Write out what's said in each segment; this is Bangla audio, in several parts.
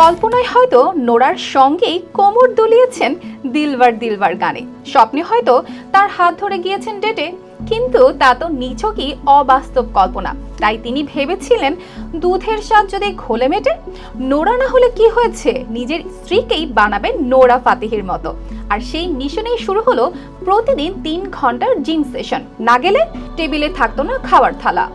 কল্পনায় হয়তো নোরার সঙ্গেই কোমর দুলিয়েছেন দিলবার দিলবার গানে। স্বপ্নে হয়তো তার হাত ধরে গিয়েছেন ডেটে, কিন্তু তা তো নিছকই অবাস্তব কল্পনা। তাই তিনি ভেবেছিলেন, দুধের স্বাদ যদি ঘোলে মেটে, নোরা না হলে কি হয়েছে? নিজের স্ত্রীকেই বানাবেন নোরা ফাতিহির মতো। আর সেই মিশনেই শুরু হলো প্রতিদিন তিন ঘণ্টার জিম সেশন। না গেলে টেবিলে থাকতো না খাবার থালা।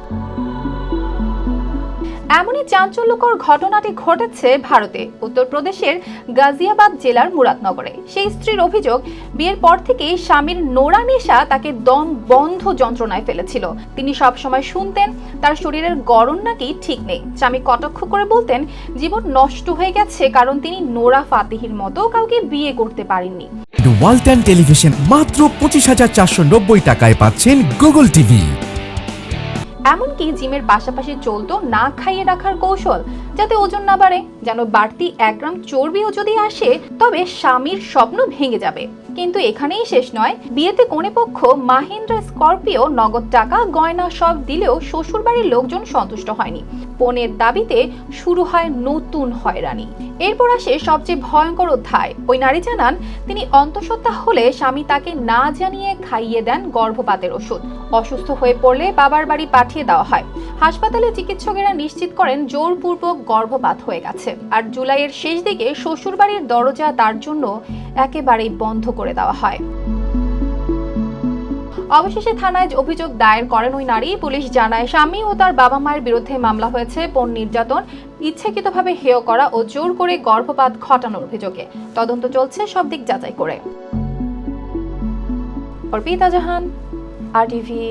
এমনই চাঞ্চল্যকর ঘটনাটি ঘটেছে ভারতে। উত্তরপ্রদেশের গাজিয়াবাদ জেলার মুরাদনগরে। সেই স্ত্রীর অভিযোগ, বিয়ের পর থেকেই স্বামীর নোরা নেশা তাকে দম বন্ধ যন্ত্রণায় ফেলেছিল। তিনি সব সময় শুনতেন, তার শরীরের গরম নাকি ঠিক নেই। স্বামী কটাক্ষ করে বলতেন, জীবন নষ্ট হয়ে গেছে কারণ তিনি নোরা ফাতিহির মতো কাউকে বিয়ে করতে পারেননি। ওয়ালটন টেলিভিশন মাত্র পঁচিশ হাজার চারশো নব্বই টাকায় পাচ্ছেন গুগল টিভি এমনকি জিমের পাশাপাশি চলতো না খাইয়ে রাখার কৌশল যাতে ওজন না বাড়ে, যেন বাড়তি এক গ্রাম চর্বিও যদি আসে, তবে স্বামীর স্বপ্ন ভেঙে যাবে। কিন্তু এখানেই শেষ নয়। বিয়েতে কনেপক্ষ মাহিন্দ্রা স্করপিও নগদ টাকা, গয়না সব দিলেও শ্বশুরবাড়ির লোকজন সন্তুষ্ট হয়নি। পণের দাবিতে শুরু হয় নতুন হয়রানি। এরপর আসে সবচেয়ে ভয়ঙ্কর অধ্যায়। ওই নারী জানান, তিনি অন্তঃসত্ত্বা হলে স্বামী তাকে না জানিয়ে খাইয়ে দেন গর্ভপাতের ওষুধ। অসুস্থ হয়ে পড়লে বাবার বাড়ি পাঠিয়ে দেওয়া হয়। হাসপাতালে চিকিৎসকেরা নিশ্চিত করেন জোরপূর্বক গর্ভপাত হয়ে গেছে। আর জুলাইয়ের শেষ দিকে শ্বশুরবাড়ির দরজা তার জন্য একেবারেই বন্ধ করে দেওয়া হয়। অবশেষে থানায় অভিযোগ দায়ের করেন ওই নারী, পুলিশ জানায় স্বামী ও তার বাবা মায়ের বিরুদ্ধে মামলা হয়েছে পণ নির্যাতন, ইচ্ছাকৃতভাবে হেয় করা ও জোর করে গর্ভপাত ঘটানোর অভিযোগে। তদন্ত চলছে, সব দিক যাচাই করে। অর্পিতা জাহান, আর টিভি।